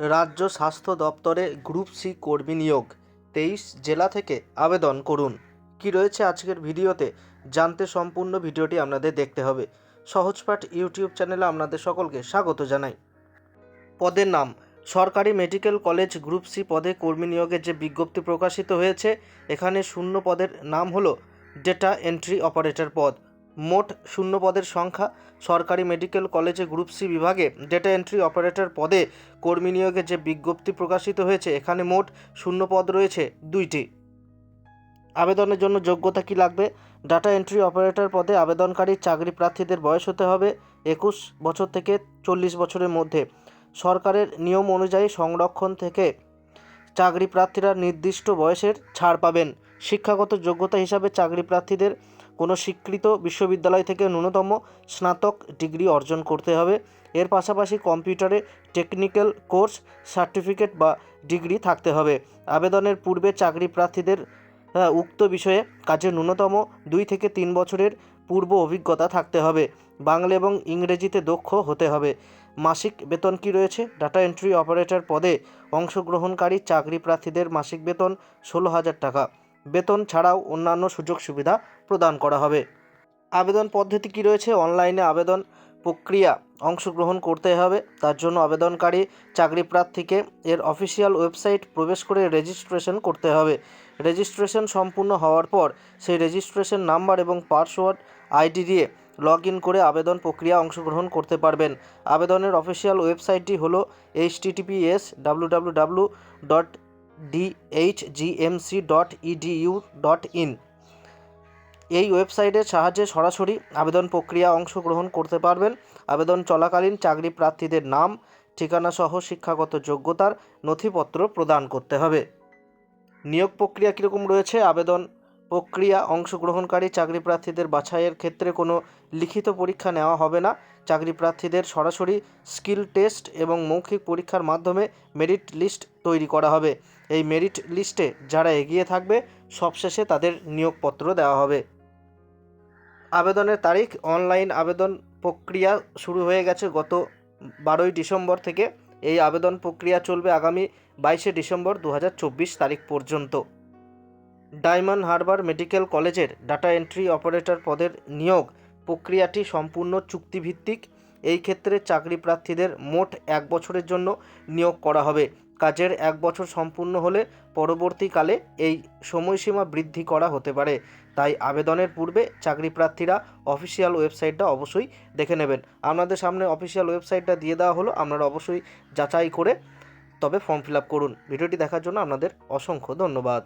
রাজ্য স্বাস্থ্য দপ্তরে গ্রুপ সি কর্মী নিয়োগ। তেইশ জেলা থেকে আবেদন করুন। কি রয়েছে আজকের ভিডিওতে জানতে সম্পূর্ণ ভিডিওটি আপনাদের দেখতে হবে। সহজপাঠ ইউটিউব চ্যানেলে আপনাদের সকলকে স্বাগত জানাই। পদের নাম, সরকারি মেডিকেল কলেজ গ্রুপ সি পদে কর্মী নিয়োগের যে বিজ্ঞপ্তি প্রকাশিত হয়েছে, এখানে শূন্য পদের নাম হলো ডেটা এন্ট্রি অপারেটর পদ। মোট শূন্য পদের সংখ্যা। সরকারি মেডিকেল কলেজে গ্রুপ সি বিভাগে ডেটা এন্ট্রি অপারেটর পদে কর্মী নিয়োগের যে বিজ্ঞপ্তি প্রকাশিত হয়েছে, এখানে মোট শূন্য পদ রয়েছে দুইটি। আবেদনের জন্য যোগ্যতা কি লাগবে? ডাটা এন্ট্রি অপারেটর পদে আবেদনকারী চাকরি প্রার্থীদের বয়স হতে হবে একুশ বছর থেকে চল্লিশ বছরের মধ্যে। সরকারের নিয়ম অনুযায়ী সংরক্ষণ থেকে চাকরি প্রার্থীরা নির্দিষ্ট বয়সের ছাড় পাবেন। শিক্ষাগত যোগ্যতা হিসাবে চাকরি প্রার্থীদের কোনো স্বীকৃত বিশ্ববিদ্যালয় থেকে ন্যূনতম স্নাতক ডিগ্রি অর্জন করতে হবে। এর পাশাপাশি কম্পিউটারে টেকনিক্যাল কোর্স, সার্টিফিকেট বা ডিগ্রি থাকতে হবে। আবেদনের পূর্বে চাকরি প্রার্থীদের উক্ত বিষয়ে কাজের ন্যূনতম দুই থেকে তিন বছরের পূর্ব অভিজ্ঞতা থাকতে হবে। বাংলা এবং ইংরেজিতে দক্ষ হতে হবে। মাসিক বেতন কি রয়েছে? ডাটা এন্ট্রি অপারেটর পদে অংশগ্রহণকারী চাকরি প্রার্থীদের মাসিক বেতন ষোলো হাজার টাকা। বেতন ছাড়াও অন্যান্য সুযোগ সুবিধা প্রদান করা হবে। আবেদন পদ্ধতি কি রয়েছে? অনলাইনে আবেদন প্রক্রিয়া অংশগ্রহণ করতে হবে। তার জন্য আবেদনকারী চাকরি প্রার্থীকে এর অফিসিয়াল ওয়েবসাইট প্রবেশ করে রেজিস্ট্রেশন করতে হবে। রেজিস্ট্রেশন সম্পূর্ণ হওয়ার পর সেই রেজিস্ট্রেশন নাম্বার এবং পাসওয়ার্ড আইডি দিয়ে লগ ইন করে আবেদন প্রক্রিয়া অংশগ্রহণ করতে পারবেন। আবেদনের অফিসিয়াল ওয়েবসাইটটি হলো H TTPS W W W dot DHGMC dot EDU dot in এই ওয়েবসাইটের সাহায্যে সরাসরি আবেদন প্রক্রিয়া অংশগ্রহণ করতে পারবেন। আবেদন চলাকালীন চাকরি প্রার্থীদের নাম ঠিকানাসহ শিক্ষাগত যোগ্যতার নথিপত্র প্রদান করতে হবে। নিয়োগ প্রক্রিয়া কীরকম রয়েছে? আবেদন প্রক্রিয়া অংশগ্রহণকারী চাকরি প্রার্থীদের বাছাইয়ের ক্ষেত্রে কোনো লিখিত পরীক্ষা নেওয়া হবে না। চাকরি প্রার্থীদের সরাসরি স্কিল টেস্ট এবং মৌখিক পরীক্ষার মাধ্যমে মেরিট লিস্ট তৈরি করা হবে। এই মেরিট লিস্টে যারা এগিয়ে থাকবে, সবশেষে তাদের নিয়োগপত্র দেওয়া হবে। আবেদনের তারিখ, অনলাইন আবেদন প্রক্রিয়া শুরু হয়ে গেছে গত বারোই ডিসেম্বর থেকে। এই আবেদন প্রক্রিয়া চলবে আগামী বাইশে ডিসেম্বর দু হাজার চব্বিশ তারিখ পর্যন্ত। ডায়মন্ড হারবার মেডিকেল কলেজের ডাটা এন্ট্রি অপারেটর পদের নিয়োগ প্রক্রিয়াটি সম্পূর্ণ চুক্তিভিত্তিক। এই ক্ষেত্রে চাকরি প্রার্থীদের মোট এক বছরের জন্য নিয়োগ করা হবে। কাজের এক বছর সম্পূর্ণ হলে পরবর্তীকালে এই সময়সীমা বৃদ্ধি করা হতে পারে। তাই আবেদনের পূর্বে চাকরি প্রার্থীরা অফিসিয়াল ওয়েবসাইটটা অবশ্যই দেখে নেবেন। আপনাদের সামনে অফিসিয়াল ওয়েবসাইটটা দিয়ে দেওয়া হলো, আপনারা অবশ্যই যাচাই করে তবে ফর্ম ফিল করুন। ভিডিওটি দেখার জন্য আপনাদের অসংখ্য ধন্যবাদ।